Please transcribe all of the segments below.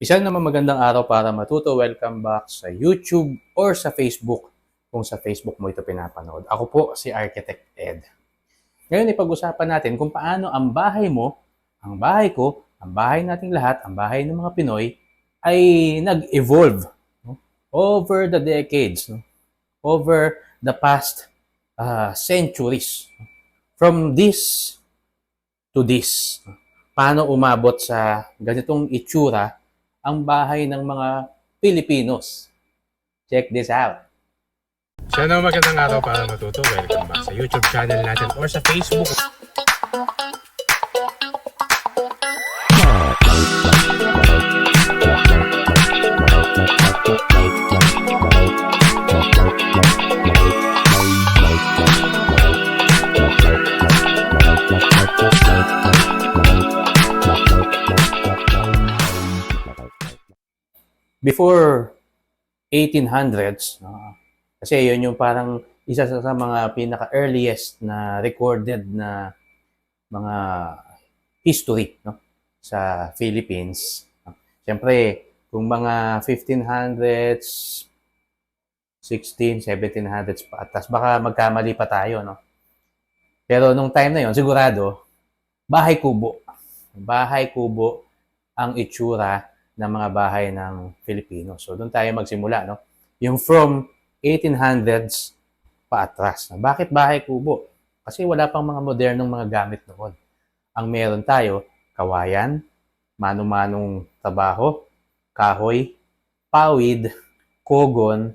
Isang naman magandang araw para matuto. Welcome back sa YouTube or sa Facebook kung sa Facebook mo ito pinapanood. Ako po si Architect Ed. Ngayon ipag-usapan natin kung paano ang bahay mo, ang bahay ko, ang bahay nating lahat, ang bahay ng mga Pinoy ay nag-evolve no? over the decades, no? over the past uh, centuries. no? From this to this. no? Paano umabot sa ganitong itsura ang bahay ng mga Pilipinos. Check this out. So ano magandang araw para matuto. Welcome back sa YouTube channel natin or sa Facebook. Before 1800s, no, kasi yun yung parang isa sa, mga pinaka-earliest na recorded na mga history no, sa Philippines. no. Siyempre, kung mga 1500s, 16, 1700s pa, at baka magkamali pa tayo, no? Pero nung time na yon sigurado, bahay kubo. Bahay kubo ang itsura ng mga bahay ng Filipino. So doon tayo magsimula, no? Yung from 1800s paatras. Bakit bahay kubo? Kasi wala pang mga modernong mga gamit noon. Ang meron tayo, kawayan, mano-manong trabaho, kahoy, pawid, kogon,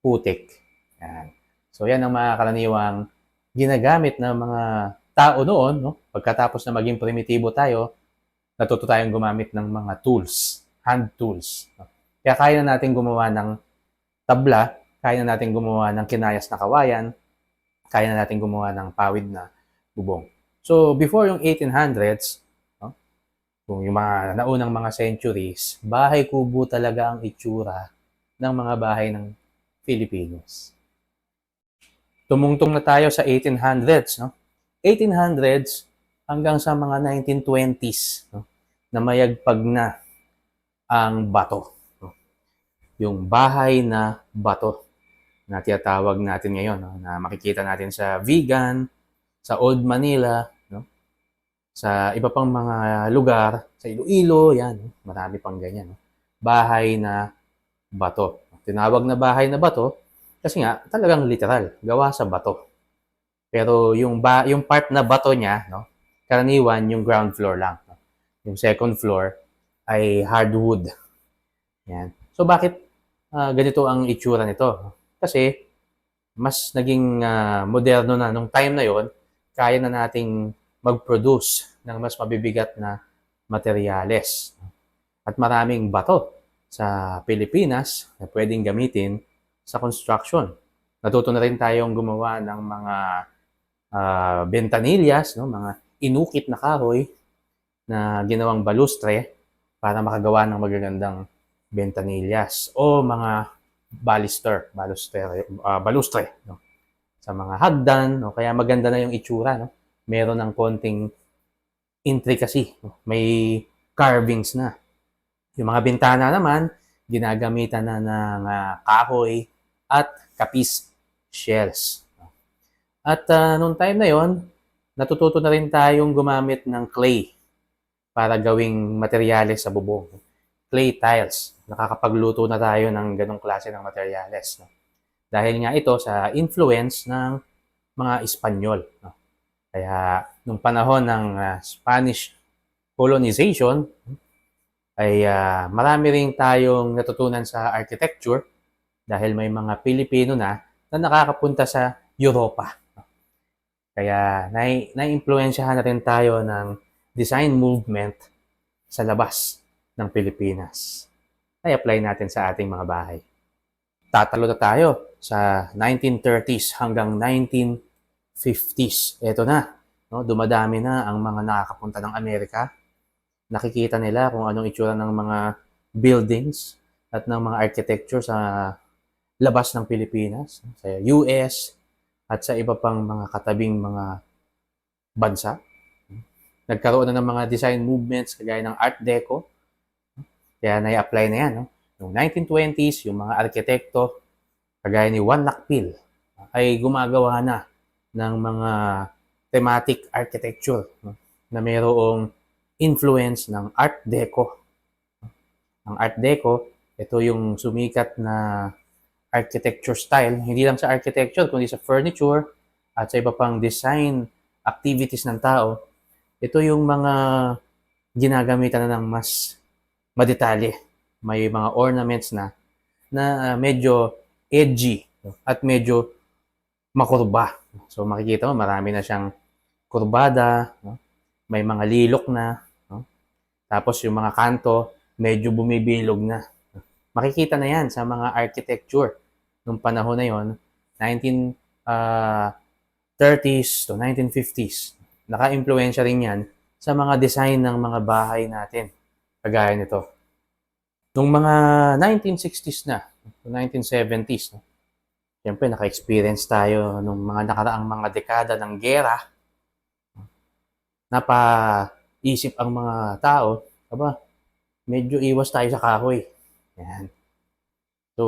putik. Yan. So yan ang mga karaniwang ginagamit ng mga tao noon, no? Pagkatapos na maging primitibo tayo, natuto tayong gumamit ng mga tools, hand tools. Kaya kaya na natin gumawa ng tabla, kaya na natin gumawa ng kinayas na kawayan, kaya na natin gumawa ng pawid na bubong. So, before yung 1800s, no? kung yung mga naunang mga centuries, bahay kubo talaga ang itsura ng mga bahay ng Filipinos. Tumungtong na tayo sa 1800s, no? 1800s hanggang sa mga 1920s, no? na mayagpag na ang bato. Yung bahay na bato na tinatawag natin ngayon, no? na makikita natin sa Vegan, sa Old Manila, no? sa iba pang mga lugar, sa Iloilo, yan, marami pang ganyan. No? Bahay na bato. Tinawag na bahay na bato kasi nga talagang literal, gawa sa bato. Pero yung ba yung part na bato niya, no, karaniwan yung ground floor lang. No? Yung second floor ay hardwood. Yan. So bakit ah, ganito ang itsura nito? Kasi mas naging ah, moderno na nung time na yon, kaya na nating mag-produce ng mas mabibigat na materyales. At maraming bato sa Pilipinas na pwedeng gamitin sa construction. Natuto na rin tayong gumawa ng mga ah, bentanillas, no? mga inukit na kahoy na ginawang balustre para makagawa ng magagandang bentanillas o mga baluster, balustre, ah, balustre no? sa mga hagdan, no? kaya maganda na yung itsura, no? Meron ng konting intricacy, no? may carvings na. Yung mga bintana naman, ginagamitan na ng ah, kahoy at kapis shells. At ah, nung time na yon, natututo na rin tayong gumamit ng clay para gawing materyales sa bubong. Clay tiles. Nakakapagluto na tayo ng ganong klase ng materyales. No? Dahil nga ito sa influence ng mga Espanyol. No? Kaya nung panahon ng ah, Spanish colonization, ay ah, marami rin tayong natutunan sa architecture dahil may mga Pilipino na na nakakapunta sa Europa. Kaya nai- naiimpluwensyahan na rin tayo ng design movement sa labas ng Pilipinas. Ay apply natin sa ating mga bahay. Tatalo na tayo sa 1930s hanggang 1950s. Ito na, no? dumadami na ang mga nakakapunta ng Amerika. Nakikita nila kung anong itsura ng mga buildings at ng mga architecture sa labas ng Pilipinas, sa US, at sa iba pang mga katabing mga bansa. Nagkaroon na ng mga design movements kagaya ng Art Deco. Kaya nai-apply na yan. No? Noong 1920s, yung mga arkitekto, kagaya ni Juan Lacpil, ay gumagawa na ng mga thematic architecture no? na mayroong influence ng Art Deco. Ang Art Deco, ito yung sumikat na architecture style, hindi lang sa architecture, kundi sa furniture at sa iba pang design activities ng tao. Ito yung mga ginagamitan na ng mas madetalye. May mga ornaments na na medyo edgy at medyo makurba. So makikita mo marami na siyang kurbada, no? may mga lilok na, no? tapos yung mga kanto medyo bumibilog na. Makikita na yan sa mga architecture nung panahon na yon 1930s to 1950s. Naka-impluensya rin yan sa mga design ng mga bahay natin. Kagaya nito. Nung mga 1960s na, 1970s, no? Siyempre, naka-experience tayo nung mga nakaraang mga dekada ng gera. Napaisip ang mga tao, aba, medyo iwas tayo sa kahoy. Yan. So,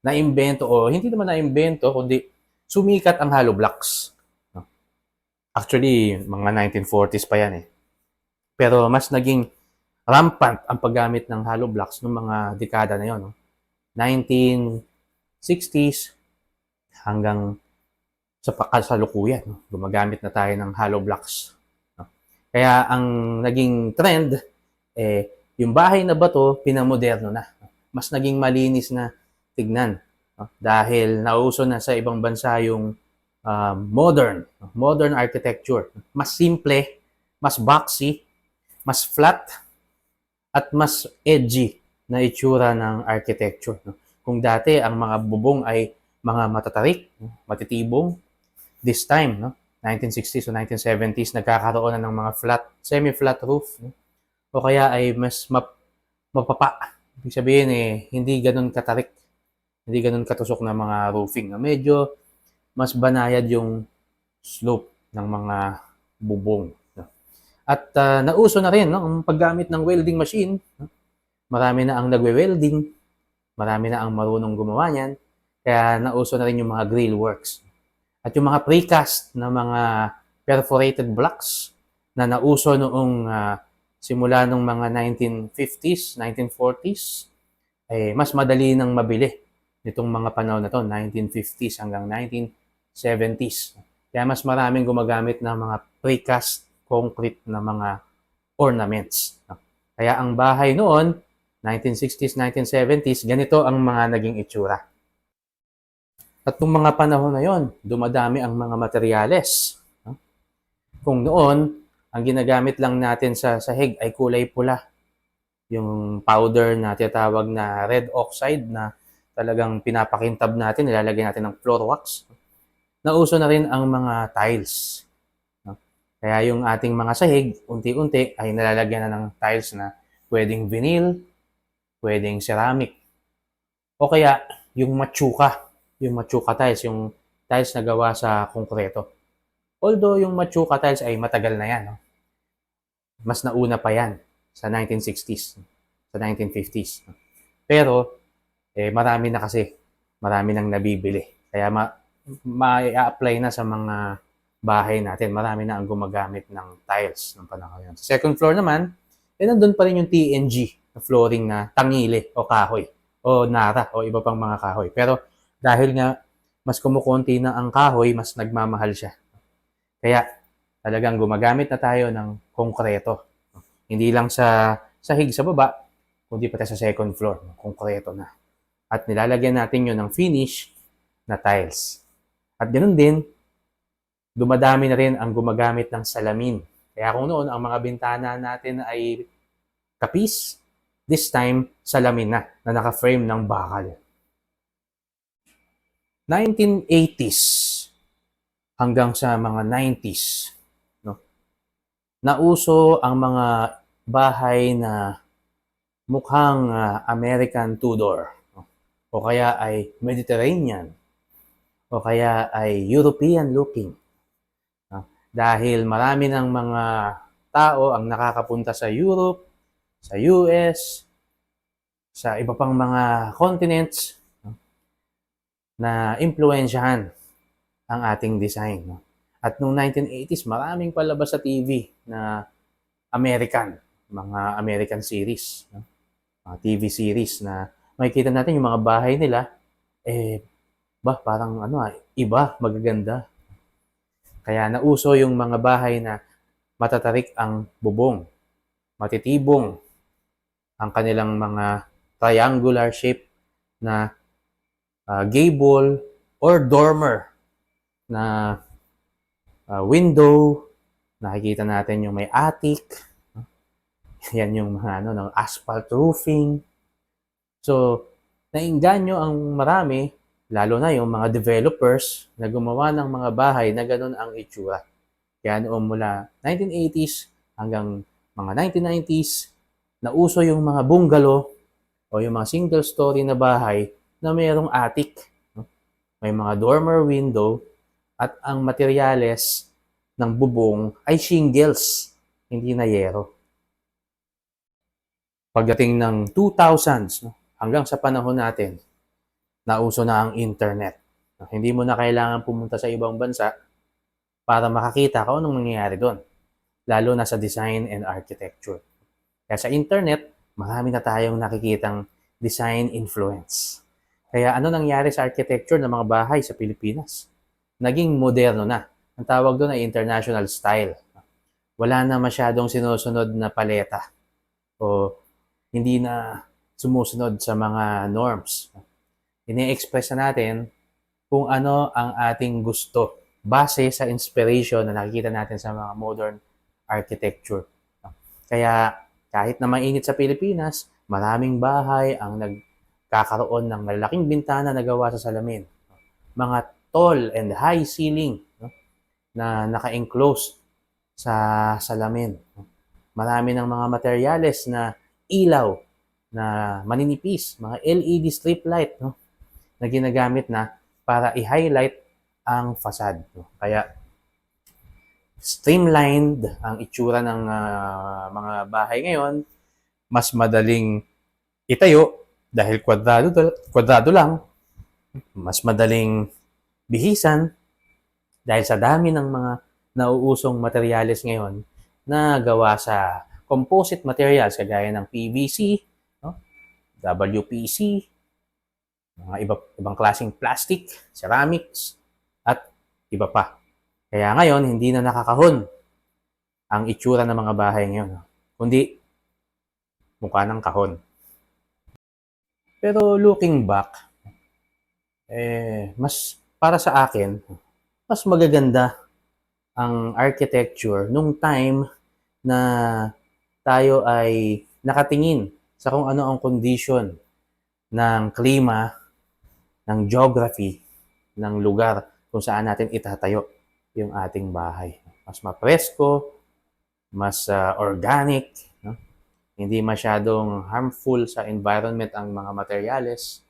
naimbento, o hindi naman naimbento, kundi sumikat ang hollow blocks. Actually, mga 1940s pa yan eh. Pero mas naging rampant ang paggamit ng hollow blocks noong mga dekada na yon. No? 1960s hanggang sa kasalukuyan. No? Gumagamit na tayo ng hollow blocks. No? Kaya ang naging trend, eh, yung bahay na bato, pinamoderno na. Mas naging malinis na tignan. no? Dahil nauso na sa ibang bansa yung um, modern, modern architecture. Mas simple, mas boxy, mas flat, at mas edgy na itsura ng architecture. No? Kung dati ang mga bubong ay mga matatarik, matitibong, this time, no? 1960s o 1970s, nagkakaroon na ng mga flat, semi-flat roof. No? O kaya ay mas map, mapapa. Ibig sabihin eh, hindi ganun katarik, hindi ganun katusok na mga roofing. No? Medyo mas banayad yung slope ng mga bubong. At ah, nauso na rin no? ang paggamit ng welding machine. Marami na ang nagwe-welding, marami na ang marunong gumawa niyan, kaya nauso na rin yung mga grill works. At yung mga precast na mga perforated blocks na nauso noong ah, simula nung mga 1950s, 1940s, eh, mas madali nang mabili nitong mga panahon na to, 1950s hanggang 1970s. Kaya mas maraming gumagamit ng mga precast concrete na mga ornaments. Kaya ang bahay noon, 1960s, 1970s, ganito ang mga naging itsura. At nung mga panahon na yon, dumadami ang mga materyales. Kung noon, ang ginagamit lang natin sa sahig ay kulay pula. Yung powder na tinatawag na red oxide na talagang pinapakintab natin, nilalagay natin ng floor wax. Nauso na rin ang mga tiles. no? Kaya yung ating mga sahig, unti-unti ay nalalagyan na ng tiles na pwedeng vinyl, pwedeng ceramic. O kaya yung machuka, yung machuka tiles, yung tiles na gawa sa konkreto. Although yung machuka tiles ay matagal na yan. No? Mas nauna pa yan sa 1960s, sa 1950s. no? Pero eh, marami na kasi, marami nang nabibili. Kaya ma ma-apply na sa mga bahay natin. Marami na ang gumagamit ng tiles ng panahon yun. Sa second floor naman, eh nandun pa rin yung TNG na flooring na tangile o kahoy o nara o iba pang mga kahoy. Pero dahil nga mas kumukunti na ang kahoy, mas nagmamahal siya. Kaya talagang gumagamit na tayo ng konkreto. Hindi lang sa sahig sa baba, kundi pati sa second floor, konkreto na. At nilalagyan natin yun ng finish na tiles. At ganoon din, dumadami na rin ang gumagamit ng salamin. Kaya kung noon ang mga bintana natin ay kapis, this time salamin na, na naka-frame ng bakal. 1980s hanggang sa mga 90s, no? Nauso ang mga bahay na mukhang ah, American Tudor, no? o kaya ay Mediterranean, o kaya ay European looking. no? Dahil marami ng mga tao ang nakakapunta sa Europe, sa US, sa iba pang mga continents no, na impluensyahan ang ating design. No? At noong 1980s, maraming palabas sa TV na American, mga American series, no? mga TV series na makikita natin yung mga bahay nila, eh, ba, parang ano ah, iba, magaganda. Kaya nauso yung mga bahay na matatarik ang bubong, matitibong ang kanilang mga triangular shape na ah, gable or dormer na ah, window, nakikita natin yung may attic, yan yung mga ano, ng asphalt roofing. So, nainganyo ang marami, lalo na yung mga developers na gumawa ng mga bahay na ganun ang itsura. Kaya noong mula 1980s hanggang mga 1990s, nauso yung mga bungalow o yung mga single story na bahay na mayroong attic. May mga dormer window at ang materyales ng bubong ay shingles, hindi na yero. Pagdating ng 2000s, no, hanggang sa panahon natin, nauso na ang internet. Hindi mo na kailangan pumunta sa ibang bansa para makakita kung anong nangyayari doon. Lalo na sa design and architecture. Kaya sa internet, marami na tayong nakikitang design influence. Kaya ano nangyari sa architecture ng mga bahay sa Pilipinas? Naging moderno na. Ang tawag doon ay international style. Wala na masyadong sinusunod na paleta o hindi na sumusunod sa mga norms. Ini-express na natin kung ano ang ating gusto base sa inspiration na nakikita natin sa mga modern architecture. Kaya kahit na mainit sa Pilipinas, maraming bahay ang nagkakaroon ng malalaking bintana na gawa sa salamin. Mga tall and high ceiling na naka-enclose sa salamin. Marami ng mga materyales na ilaw na maninipis, mga LED strip light no? Na ginagamit na para i-highlight ang facade. No? Kaya streamlined ang itsura ng ah, mga bahay ngayon, mas madaling itayo dahil kwadrado, kwadrado lang, mas madaling bihisan dahil sa dami ng mga nauusong materyales ngayon na gawa sa composite materials kagaya ng PVC, no? WPC, mga iba, ibang klaseng plastic, ceramics, at iba pa. Kaya ngayon, hindi na nakakahon ang itsura ng mga bahay ngayon. Kundi, mukha ng kahon. Pero looking back, eh, mas para sa akin, mas magaganda ang architecture nung time na tayo ay nakatingin sa kung ano ang condition ng klima, ng geography, ng lugar kung saan natin itatayo yung ating bahay. Mas mapresko, mas ah, organic, no? hindi masyadong harmful sa environment ang mga materyales,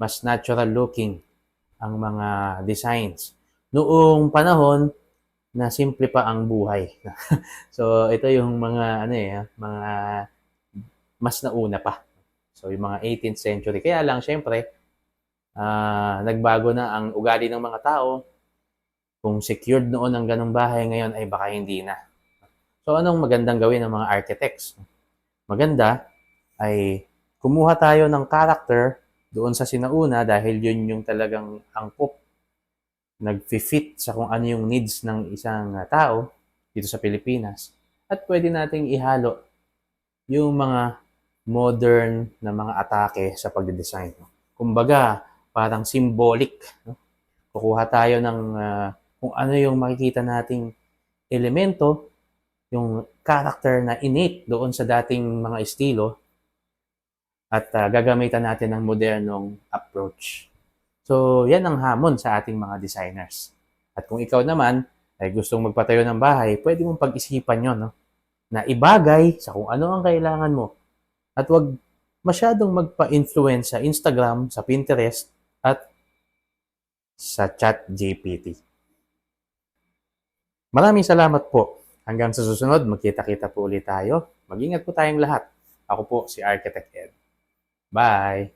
mas natural looking ang mga designs. Noong panahon na simple pa ang buhay. so ito yung mga ano eh, mga mas nauna pa. So yung mga 18th century. Kaya lang syempre ah, nagbago na ang ugali ng mga tao. Kung secured noon ang ganong bahay ngayon ay baka hindi na. So anong magandang gawin ng mga architects? Maganda ay kumuha tayo ng character doon sa sinauna dahil yun yung talagang angkop nag-fit sa kung ano yung needs ng isang uh, tao dito sa Pilipinas. At pwede nating ihalo yung mga modern na mga atake sa pagde-design. Kumbaga, parang symbolic. No? Kukuha tayo ng uh, kung ano yung makikita nating elemento, yung character na innate doon sa dating mga estilo, at uh, gagamitan natin ng modernong approach. So, yan ang hamon sa ating mga designers. At kung ikaw naman ay gustong magpatayo ng bahay, pwede mong pag-isipan yon no? na ibagay sa kung ano ang kailangan mo. At wag masyadong magpa-influence sa Instagram, sa Pinterest, sa chat GPT. Maraming salamat po. Hanggang sa susunod, magkita-kita po ulit tayo. Mag-ingat po tayong lahat. Ako po si Architect Ed. Bye!